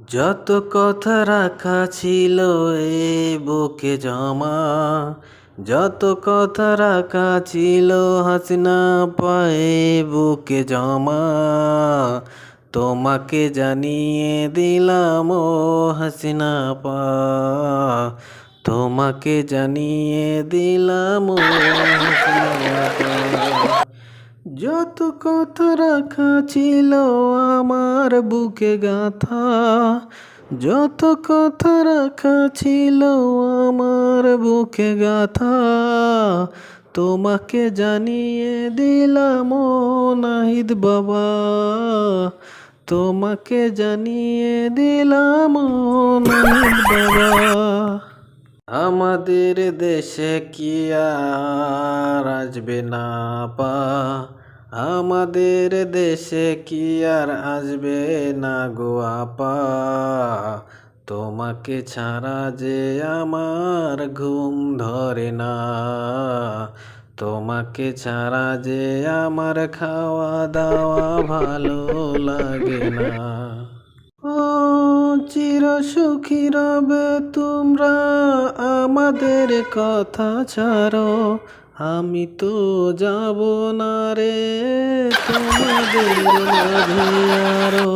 যত কথা রাখা ছিল এ বুকে জমা, যত কথা রাখা ছিল হাসিনা পায়ে বুকে জমা তোমাকে জানিয়ে দিলাম ও হাসিনা পা, তোমাকে জানিয়ে দিলাম ও হাসিনা পা। যত কথা রাখা ছিল আমার বুকে গাথা, যত কথা রাখা ছিল আমার বুকে গাথা, তোমাকে জানিয়ে দিলাম নাহিদ বাবা, তোমাকে জানিয়ে দিলাম নাহিদ বাবা। আমাদের দেশে কি আর আসবে না পা? আমাদের দেশে কি আর আসবে না গো আপা? তোমাকে ছাড়া যে আমার ঘুম ধরে না। তোমাকে ছাড়া যে আমার খাওয়া দাওয়া ভালো লাগে না। ও চির সুখী রবে, তোমরা আমাদের কথা ছাড়ো আমি তো যাব না রে তোমাদের আরও।